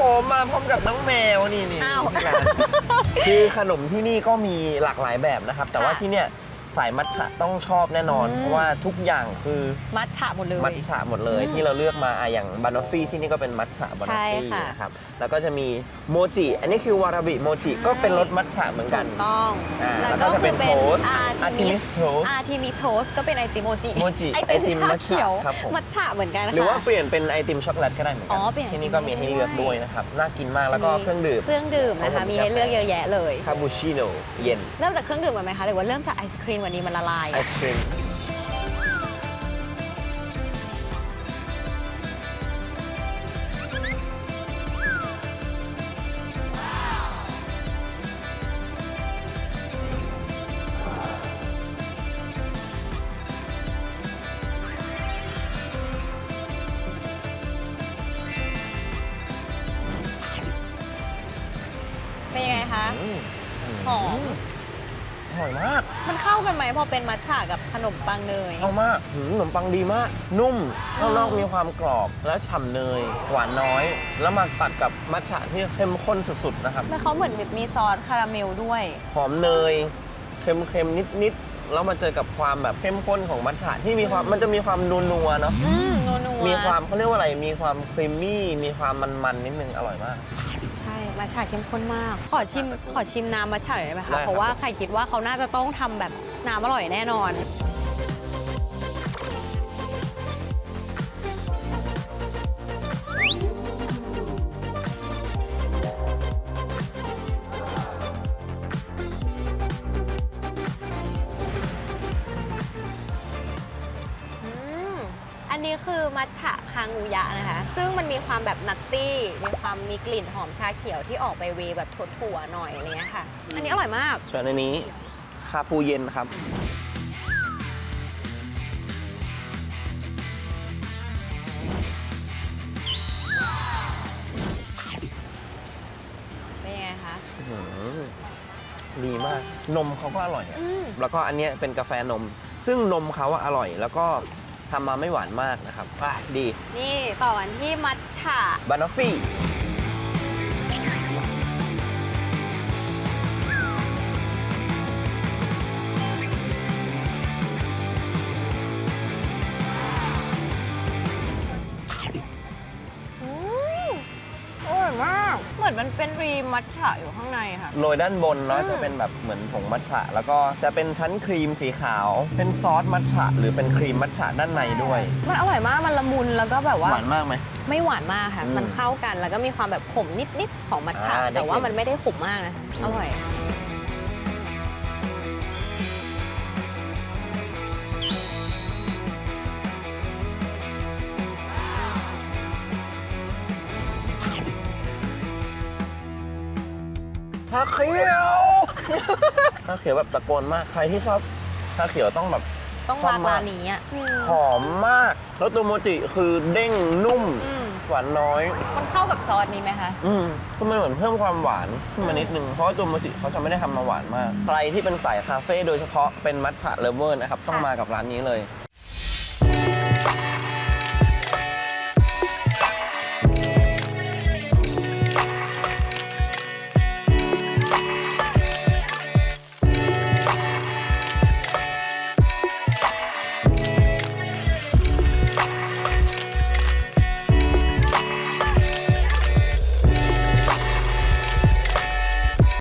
ผมมาพร้อมกับน้องแมวนี่นี่อ้าว ที่ร้านคือขนมที่นี่ก็มีหลากหลายแบบนะครับ แต่ว่าค่ะ ที่เนี่ย สายมัทฉะต้องชอบแน่นอน อืม เพราะว่าทุกอย่างคือมัทฉะหมดเลย มัทฉะหมดเลย อืมที่เราเลือกมาอะอย่างบานอฟฟี่ที่นี่ก็เป็นมัทฉะบานอฟใช่ฟี่ค่ะ นะครับแล้วก็จะมีโมจิอันนี้คือวาราบิโมจิใช่ก็เป็นรสมัทฉะเหมือนกันถูต้องอ่าแล้วแล้วก็ก็จะคืเป็อนเป็นโทสต์อาอาร์ทิติมิมิสสโทส อาทิมิโทสก็เป็นไอติมโมจิโมจิไอไอติติมมชามัทฉะเขียวครับผม มัทฉะเหมือนกันค่ะ หรือว่าเปลี่ยนเป็นไอติมช็อกโกแลตก็ได้เหมือนกัอ๋อเปลี่ยนที่นี่ก็มีให้เลือกได้ด้วยนะครับน่ากินมากแล้วก็เครื่องดื่ม เครื่องดื่มนะครัคะบผม มีให้เลือกเยอะแยะเลย คาปูชิโน่เย็น เริ่มจากเครื่องดื่มกันไหมคะหรือว่าเริ่มจากไอศครีมวันนี้มันละลายไอศครีมเป็นยังไงคะอืมหอม อร่อยมาก มันเข้ากันไหมพอเป็นมัทฉะกับขนมปังเนย เอามากหืมขนมปังดีมาก นุ่มอืมข้างนอกมีความกรอบ แล้วฉ่ำเนย หวานน้อย แล้วมาตัดกับมัทฉะที่เข้มข้นสุดๆนะครับ แล้วเขาเหมือนแบบมีซอสคาราเมลด้วย หอมเนย เค็มๆ นิดๆ แล้วมาเจอกับความแบบเข้มข้นของมัทฉะที่มีความมันจะมีความนัวๆเนาะ อืมนัวๆมีความเขาเรียกว่าอะไร มีความครีมมี่ มีความมันๆนิดนึง อร่อยมากใช่มัทฉะเข้มข้นมาก ขอชิมขอชิมน้ำมัทฉะหน่อยได้ไหมได้ครัคะบ เพราะว่าใครคิดว่าเขาน่าจะต้องทำแบบน้ำอร่อยแน่นอน นนี้คือมัทฉะคางูยะนะคะ ซึ่งมันมีความแบบนัตตี้ มีความมีกลิ่นหอมชาเขียวที่ออกไปเวย์แบบถั่วๆหน่อยอะไรเงี้ยค่ะ อันนี้อร่อยมาก ส่วนอันนี้คาปูเย็นครับ เป็นยังไงคะ อื้อหือดีมาก นมเขาก็อร่อยอะอืม แล้วก็อันเนี้ยเป็นกาแฟนม ซึ่งนมเขาอะอร่อย แล้วก็ ทำมาไม่หวานมากนะครับอะดี นี่ต่อกันที่มัทฉะบานอฟฟี่ เหมือนมันเป็นรีมัทฉะอยู่ข้างในค่ะ โรยด้านบนเนาะอืม จะเป็นแบบเหมือนผงมัทฉะแล้วก็จะเป็นชั้นครีมสีขาว เป็นซอสมัทฉะหรือเป็นครีมมัทฉะด้านในด้วย มันอร่อยมาก มันละมุนแล้วก็แบบว่าหวานมากไหม ไม่หวานมากค่ะ อืมมันเข้ากันแล้วก็มีความแบบขมนิดๆของมัทฉะอ่าได้แต่ว่ากลิ่นมันไม่ได้ขมมากนะ อร่อย ชาเขียวชาเขียวแบบตะโกนมากใครที่ชอบชาเขียวต้องแบบต้องชอบร้านมากร้านนี้อะหอมมากแล้วตัวโมจิคือเด้งนุ่มอืมหวานน้อย มันเข้ากับซอสนี้ไหมคะ อืมคือมันเหมือนเพิ่มความหวานขึ้นมานิดนึง เพราะว่าตัวโมจิเขาจะไม่ได้ทำมาหวานมาก ใครที่เป็นสายคาเฟ่โดยเฉพาะเป็นมัทฉะเลเวอร์นะครับ ต้องค่ะมากับร้านนี้เลย